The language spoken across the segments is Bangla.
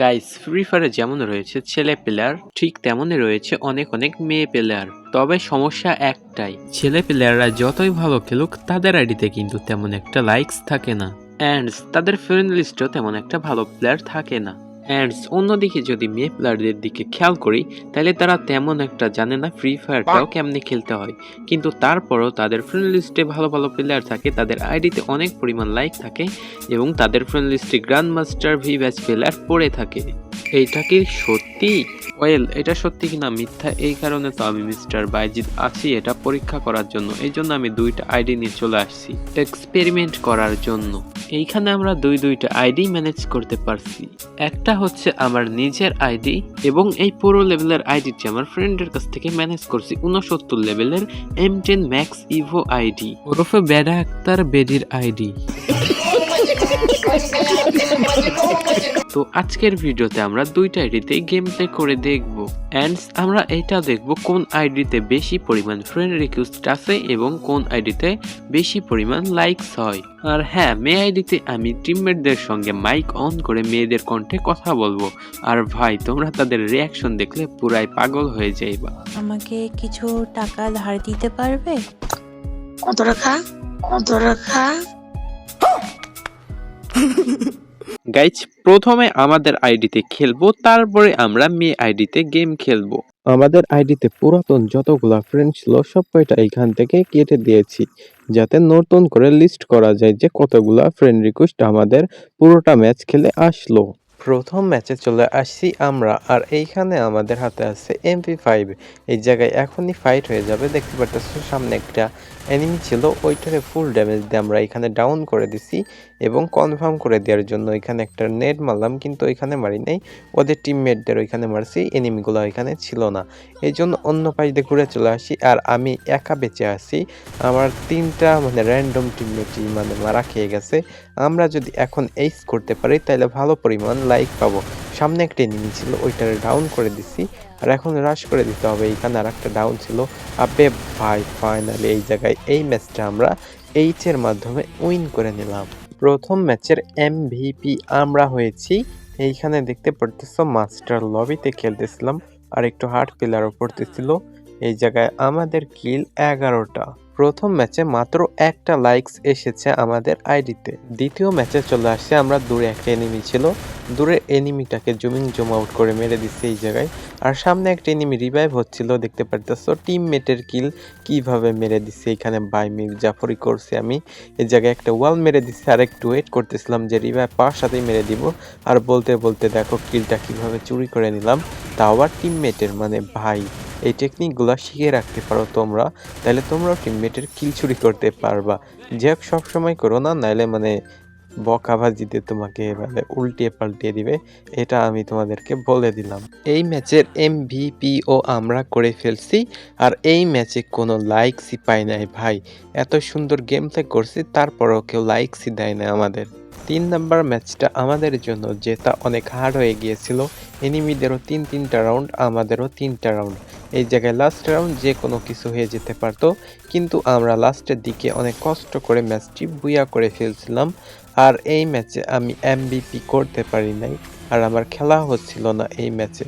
গাইস ফ্রি ফায়ারে যেমন রয়েছে ছেলে প্লেয়ার ঠিক তেমনই রয়েছে অনেক অনেক মেয়ে প্লেয়ার তবে সমস্যা একটাই, ছেলে প্লেয়াররা যতই ভালো খেলুক, তাদের আইডিতে কিন্তু তেমন একটা লাইকস থাকে না। অ্যান্ডস তাদের ফ্রেন্ড লিস্টেও তেমন একটা ভালো প্লেয়ার থাকে না। অ্যান্ডস অন্যদিকে যদি মেয়ে প্লেয়ারদের দিকে খেয়াল করি তাহলে তারা তেমন একটা জানে না ফ্রি ফায়ারটাও কেমনে খেলতে হয়। কিন্তু তারপরও তাদের ফ্রেন্ড লিস্টে ভালো ভালো প্লেয়ার থাকে তাদের আইডিতে অনেক পরিমাণ লাইক থাকে এবং তাদের ফ্রেন্ড লিস্টে grand master V badge player পড়ে থাকে। এইটা কি সত্যি? ওয়েল এটা সত্যি কিনা মিথ্যা? এই কারণে তো আমি মিস্টার বাইজিৎ আছি এটা পরীক্ষা করার জন্য। এই জন্য আমি দুইটা আইডি নিয়ে চলে আসছি। এক্সপেরিমেন্ট করার জন্য। এইখানে আমরা দুই দুইটা আইডি ম্যানেজ করতে পারছি। একটা হচ্ছে আমার নিজের আইডি এবং এই পুরো লেভেলের আইডিটি আমার ফ্রেন্ডের কাছ থেকে ম্যানেজ করছি উনসত্তর লেভেলের M ten max evo ID ওরফে বেডা আক্তার বেডির আইডি। তো আজকের ভিডিওতে আমরা দুইটা আইডিতে গেম প্লে করে দেখব। অ্যান্ড আমরা এটা দেখব কোন আইডিতে বেশি পরিমাণ ফ্রেন্ড রিকোয়েস্ট আছে এবং কোন আইডিতে বেশি পরিমাণ লাইকস হয়। আর হ্যাঁ মেয়ে আইডিতে আমি টিমমেটদের সঙ্গে মাইক অন করে মেয়েদের কণ্ঠে কথা বলব। আর ভাই তোমরা তাদের রিয়াকশন দেখলে পুরাই পাগল হয়ে যাইবা। আমাকে কিছু টাকা ধার দিতে পারবে? কত টাকা? কত টাকা? গাইজ প্রথমে আমাদের আইডিতে খেলব তারপরে আমরা মেয়ে আইডিতে গেম খেলব। আমাদের আইডিতে পুরাতন যতগুলা ফ্রেন্ড ছিল সব কয়টা এইখান থেকে কেটে দিয়েছি যাতে নতুন করে লিস্ট করা যায় যে কতগুলা ফ্রেন্ড রিকোয়েস্ট আমাদের পুরোটা ম্যাচ খেলে আসলো। প্রথম ম্যাচে চলে আসছি আমরা আর এইখানে আমাদের হাতে আছে এমপি ফাইভ এই জায়গায় এখনই ফাইট হয়ে যাবে দেখতে পারতেছ সামনে একটা এনিমি ছিল, ওইটারে ফুল ড্যামেজ দিয়ে আমরা এখানে ডাউন করে দিছি এবং কনফার্ম করে দেওয়ার জন্য এখানে একটা নেট মারলাম, কিন্তু ওইখানে মারি নাই। ওদের টিমমেটদের ওইখানে মারছি এনিমিগুলো ওইখানে ছিল না। এই জন্য অন্য পাশ দিয়ে ঘুরে চলে আসি আর আমি একা বেঁচে আছি। আমার তিনটা মানে র্যান্ডম টিমমেটই মানে মারা খেয়ে গেছে। আমরা যদি এখন এইস করতে পারি তাহলে ভালো পরিমাণ লাইক পাবো। সামনে একটা এনিমি ছিল, ওইটারে ডাউন করে দিছি। আর এখন রাশ করে দিতে হবে। এইখানে আর একটা ডাউন ছিল। আবে ভাই ফাইনালি এই জায়গায় এই ম্যাচটা আমরা এইচের মাধ্যমে উইন করে নিলাম। প্রথম ম্যাচের এমভিপি আমরা হয়েছি। এইখানে দেখতে পড়তেছ মাস্টার লবিতে খেলতেছিলাম। আর একটু হার্ড পিলারও পড়তেছিল। এই জায়গায় আমাদের কিল এগারোটা। প্রথম ম্যাচে মাত্র একটা লাইকস এসেছে আমাদের আইডিতে দ্বিতীয় ম্যাচে চলে আসছে, আমরা দূরে একটা এনিমি ছিল। দূরে এনিমিটাকে জুমিং জুম আউট করে মেরে দিচ্ছে এই জায়গায়। আর সামনে একটা এনিমি রিভাইভ হচ্ছিল, দেখতে পারতেছ? টিমমেটের কিল কীভাবে মেরে দিচ্ছে? এখানে বাই মির জাফরি করছে আমি। এই জায়গায় একটা ওয়াল মেরে দিচ্ছে। আর একটু ওয়েট করতেছিলাম যে রিভাইভ পাওয়ার সাথেই মেরে দিব। আর বলতে বলতে দেখো কিলটা কীভাবে চুরি করে নিলাম। তাও আবার টিমমেটের মানে ভাই এই টেকনিকগুলো শিখে রাখতে পারো তোমরা, তাহলে তোমরাও টিমমেটের কিল চুরি করতে পারবা। যে হোক সবসময় করো না নাহলে মানে বকাবাজিতে তোমাকে মানে উল্টিয়ে পাল্টিয়ে দিবে, এটা আমি তোমাদেরকে বলে দিলাম। এই ম্যাচের ও আমরা করে ফেলছি, আর এই ম্যাচে কোনো লাইকসই পাই নাই ভাই। এত সুন্দর গেম প্লে করছি, তারপরও কেউ লাইকসই দেয় না আমাদের। তিন নাম্বার ম্যাচটা আমাদের জন্য, জেতা অনেক হার্ড হয়ে গিয়েছিল। এনিমিদেরও তিন তিনটা রাউন্ড আমাদেরও তিনটা রাউন্ড এই জায়গায় লাস্ট রাউন্ড যে কোনো কিছু হয়ে যেতে পারতো। কিন্তু আমরা লাস্টের দিকে অনেক কষ্ট করে ম্যাচটি বুয়া করে ফেলছিলাম। আর এই ম্যাচে আমি এমবিপি করতে পারি নাই। আর আমার খেলা হচ্ছিল না এই ম্যাচে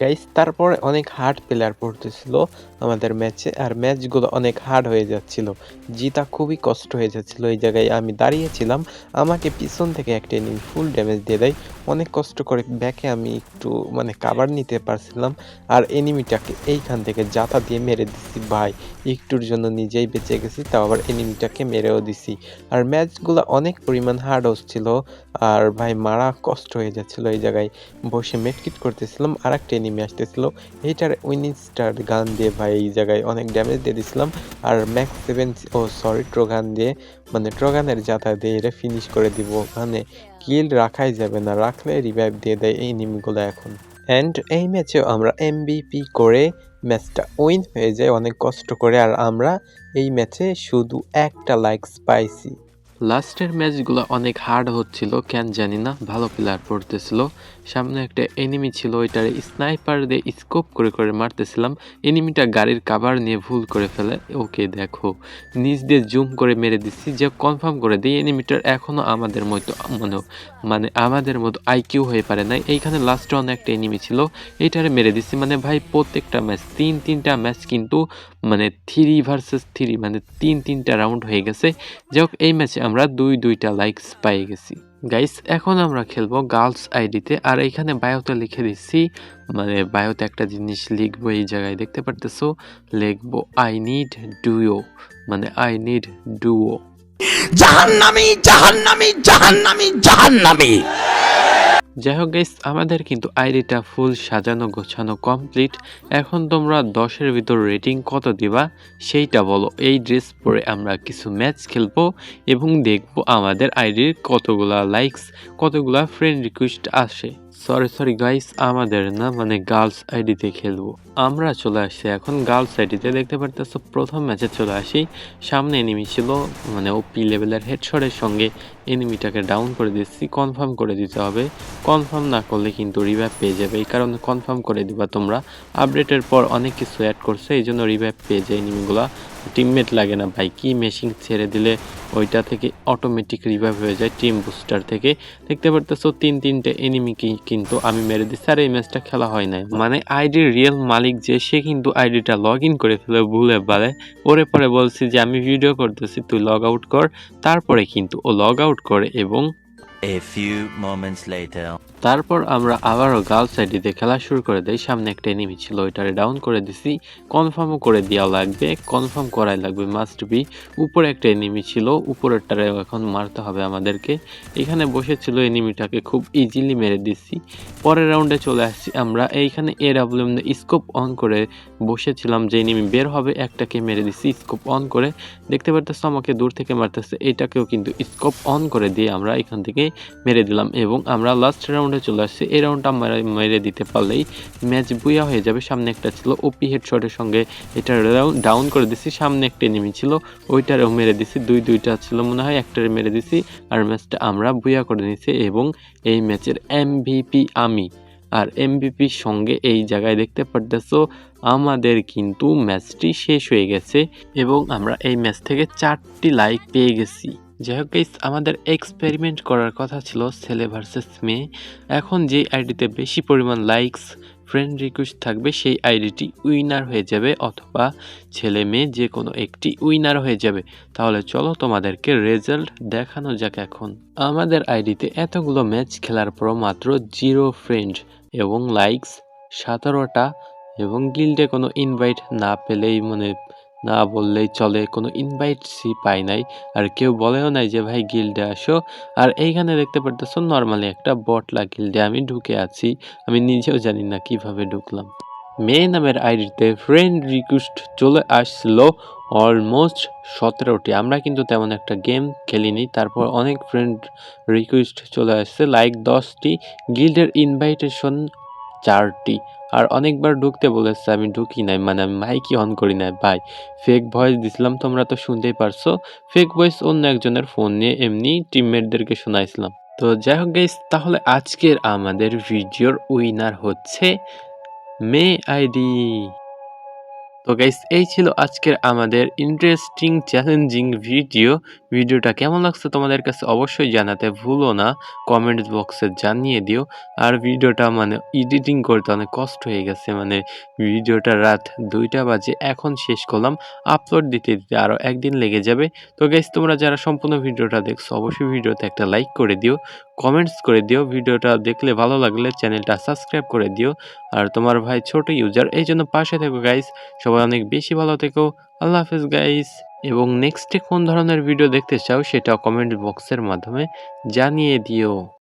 গাইস তারপরে অনেক হার্ড প্লেয়ার পড়তেছিল আমাদের ম্যাচে আর ম্যাচগুলো অনেক হার্ড হয়ে যাচ্ছিল। জিতা খুবই কষ্ট হয়ে যাচ্ছিল এই জায়গায়। আমি দাঁড়িয়েছিলাম, আমাকে পিছন থেকে একটা এনিমি ফুল ড্যামেজ দিয়ে দেয়। অনেক কষ্ট করে ব্যাকে আমি একটু মানে কাবার নিতে পারছিলাম। আর এনিমিটাকে এইখান থেকে জাতা দিয়ে মেরে দিছি। ভাই, একটুর জন্য নিজেই বেঁচে গেছি, তাও আবার এনিমিটাকে মেরেও দিছি। আর ম্যাচগুলো অনেক পরিমাণ হার্ড হচ্ছিল। আর ভাই, মারা কষ্ট হয়ে যাচ্ছিল এই জায়গায়। বসে মেটকিট করতেছিলাম আর একটা এনিমি আসতেছিল। এইটার উইনিস্টার গান দিয়ে ভাই এই জায়গায় অনেক ড্যামেজ দিয়ে দিছিলাম। আর ম্যাক্স সেভেন ও সরি ট্রোগান দিয়ে মানে ট্রোগানের জাতা দিয়ে এটা ফিনিশ করে দিব। ওখানে কিল রাখাই যাবে না, রাখলে রিভাইভ দিয়ে দেয় এই নিমগুলো এখন। অ্যান্ড এই ম্যাচেও আমরা এমবিপি করে ম্যাচটা উইন হয়ে যায়, অনেক কষ্ট করে। আর আমরা এই ম্যাচে শুধু একটা লাইকস পাইছি। লাস্টের ম্যাচগুলো অনেক হার্ড হচ্ছিল, কেন জানি না, ভালো প্লেয়ার পড়তেছিল। সামনে একটা এনিমি ছিল, ওইটারে স্নাইপার দিয়ে স্কোপ করে করে মারতেছিলাম। এনিমিটা গাড়ির কাভার নিয়ে ভুল করে ফেলে। ওকে, দেখো, নিচ দিয়ে জুম করে মেরে দিচ্ছি, যে কনফার্ম করে দিই এনিমিটার এখনও আমাদের মতো মানে মানে আমাদের মতো আইকিউ হয়ে পারে নাই। এইখানে লাস্ট একটা এনিমি ছিল, এইটারে মেরে দিচ্ছি। মানে ভাই, প্রত্যেকটা ম্যাচ তিন, তিনটা ম্যাচ কিন্তু মানে থ্রি ভার্সেস থ্রি মানে তিন তিনটা রাউন্ড হয়ে গেছে। যাই হোক, এই ম্যাচে আমরা দুই দুইটা লাইকস পাই গেছি। গাইস এখন আমরা খেলব গার্লস আইডিতে আর এখানে বায়োতে লিখে দিচ্ছি মানে বায়োতে একটা জিনিস লিখব এই জায়গায়, দেখতে পারতেছো? লিখব আই নিড ডুও মানে আই নিড ডুও জাহান্নামি জাহান্নামি জাহান্নামি জাহান্নামি। যাই হোক গাইস আমাদের কিন্তু আইডিটা ফুল সাজানো গোছানো কমপ্লিট এখন তোমরা দশের ভিতর রেটিং কত দিবা সেইটা বলো। এই ড্রেস পরে আমরা কিছু ম্যাচ খেলব এবং দেখব আমাদের আইডির কতগুলা লাইকস কতগুলা ফ্রেন্ড রিকোয়েস্ট আসে। সরি সরি গাইস আমাদের না মানে গার্লস আইডিতে খেলব। আমরা চলে আসছি এখন গার্লস আইডিতে। দেখতে পারতেছো, প্রথম ম্যাচে চলে আসি। সামনে নেমেছিল ছিল মানে ওপি লেভেলের হেডশটের সঙ্গে এনিমিটাকে ডাউন করে দিচ্ছি কনফার্ম করে দিতে হবে। কনফার্ম না করলে কিন্তু রিভাইভ পেয়ে যাবে, এই কারণে কনফার্ম করে দিবা তোমরা। আপডেটের পর অনেক কিছু অ্যাড করছে, এই জন্য রিভাইভ পেয়ে যায় এনিমিগুলা টিমমেট লাগে না ভাই, কি মেশিন ছেড়ে দিলে ওইটা থেকে অটোমেটিক রিভাইভ হয়ে যায় টিম বুস্টার থেকে। দেখতে পারতেছো, তিন তিনটে এনিমিকে কিন্তু আমি মেরে দিচ্ছি আর এই ম্যাচটা খেলা হয় নাই। মানে আইডির রিয়েল মালিক যে, সে কিন্তু আইডিটা লগ ইন করে ফেলে, ভুলে বালে ওরে পরে বলছি যে, আমি ভিডিও করতেছি, তুই লগ আউট কর। তারপরে কিন্তু ও লগ আউট করে এবং A few moments later. তারপর আমরা আবারও গার্লস আইডিতে খেলা শুরু করে দেই। সামনে একটা এনিমি ছিল, ওইটারে ডাউন করে দিছি। কনফার্মও করে দেওয়া লাগবে কনফার্ম করাই লাগবে মাস্ট বি উপরে একটা এনিমি ছিল, উপরেরটারে এখন মারতে হবে আমাদেরকে। এখানে বসেছিল এনিমিটাকে খুব ইজিলি মেরে দিচ্ছি পরের রাউন্ডে চলে আসছি আমরা। এইখানে এ ডাব্লিউ স্কোপ অন করে বসেছিলাম, যে এনিমি বের হবে, একটাকে মেরে দিচ্ছি স্কোপ অন করে। দেখতে পারতেছো, আমাকে দূর থেকে মারতেছে। এটাকেও কিন্তু স্কোপ অন করে দিয়ে আমরা এখান থেকে মেরে দিলাম এবং আমরা লাস্ট রাউন্ডে চলে আসছে। এই রাউন্ডটা আমরা মেরে দিতে পারলেই ম্যাচ বুয়া হয়ে যাবে। সামনে একটা ছিল ওপি হেড হেডশটের সঙ্গে এটা ডাউন করে দিছি। সামনে একটা এনিমি ছিল, ওইটারও মেরে দিছি। দুই দুইটা ছিল মনে হয়, একটারে মেরে দিছি। আর ম্যাচটা আমরা বুয়া করে নিছি এবং এই ম্যাচের এমভিপি আমি। আর এমভিপির সঙ্গে এই জায়গায় দেখতে পারতেছো, আমাদের কিন্তু ম্যাচটি শেষ হয়ে গেছে এবং আমরা এই ম্যাচ থেকে চারটি লাইক পেয়ে গেছি। যাই হোক guys, আমাদের এক্সপেরিমেন্ট করার কথা ছিল ছেলে ভার্সেস মেয়ে এখন যে আইডিতে বেশি পরিমাণ লাইকস ফ্রেন্ড রিকোয়েস্ট থাকবে সেই আইডিটি উইনার হয়ে যাবে অথবা ছেলে মেয়ে যে কোনো একটি উইনার হয়ে যাবে। তাহলে চলো তোমাদেরকে রেজাল্ট দেখানো যাক এখন। আমাদের আইডিতে এতগুলো ম্যাচ খেলার পর মাত্র জিরো ফ্রেন্ড এবং লাইকস সতেরোটা এবং গিল্ডে কোনো ইনভাইট না পেলেই মানে না বললেই চলে, কোনো ইনভাইটসই পাই নাই। আর কেউ বলেও নাই যে, ভাই গিল্ডে আসো। আর এইখানে দেখতে পারতেছো নর্মালি একটা বটলা গিল্ডে আমি ঢুকে আছি। আমি নিজেও জানি না কীভাবে ঢুকলাম। মেয়ে নামের আইডিতে ফ্রেন্ড রিকোয়েস্ট চলে আসলো অলমোস্ট সতেরোটি। আমরা কিন্তু তেমন একটা গেম খেলিনি। তারপর অনেক ফ্রেন্ড রিকোয়েস্ট চলে আসছে লাইক দশটি। গিল্ডের ইনভাইটেশন চারটি। আর অনেকবার ঢুকতে বলেছে, আমি ঢুকি নাই মানে আমি মাইকই অন করি নাই, ভাই। ফেক ভয়েস দিছিলাম, তোমরা তো শুনতেই পারছ। ফেক ভয়েস অন্য একজনের ফোন নিয়ে এমনি টিমমেটদেরকে শোনাইছিলাম। তো যাই হোক গাইস তাহলে আজকের আমাদের ভিডিওর উইনার হচ্ছে মে আইডি। তো গাইস এই ছিল আজকের আমাদের ইন্টারেস্টিং চ্যালেঞ্জিং ভিডিও ভিডিওটা কেমন লাগছে তোমাদের কাছে অবশ্যই জানাতে ভুলো না। কমেন্ট বক্সে জানিয়ে দিও। আর ভিডিওটা মানে এডিটিং করতে অনেক কষ্ট হয়ে গেছে। মানে ভিডিওটা রাত দুইটা বাজে, এখন শেষ করলাম। আপলোড দিতে দিতে আরও একদিন লেগে যাবে। তো গাইস তোমরা যারা সম্পূর্ণ ভিডিওটা দেখছ, অবশ্যই ভিডিওতে একটা লাইক করে দিও। কমেন্টস করে দিও। ভিডিওটা দেখলে ভালো লাগলে চ্যানেলটা সাবস্ক্রাইব করে দিও। আর তোমার ভাই ছোট ইউজার এই জন্য পাশে থেকো গাইস সবাই অনেক বেশি ভালো থেকো। আল্লাহ হাফেজ গাইস এবং নেক্সটে কোন ধরনের ভিডিও দেখতে চাও সেটা কমেন্ট বক্সের মাধ্যমে জানিয়ে দিও।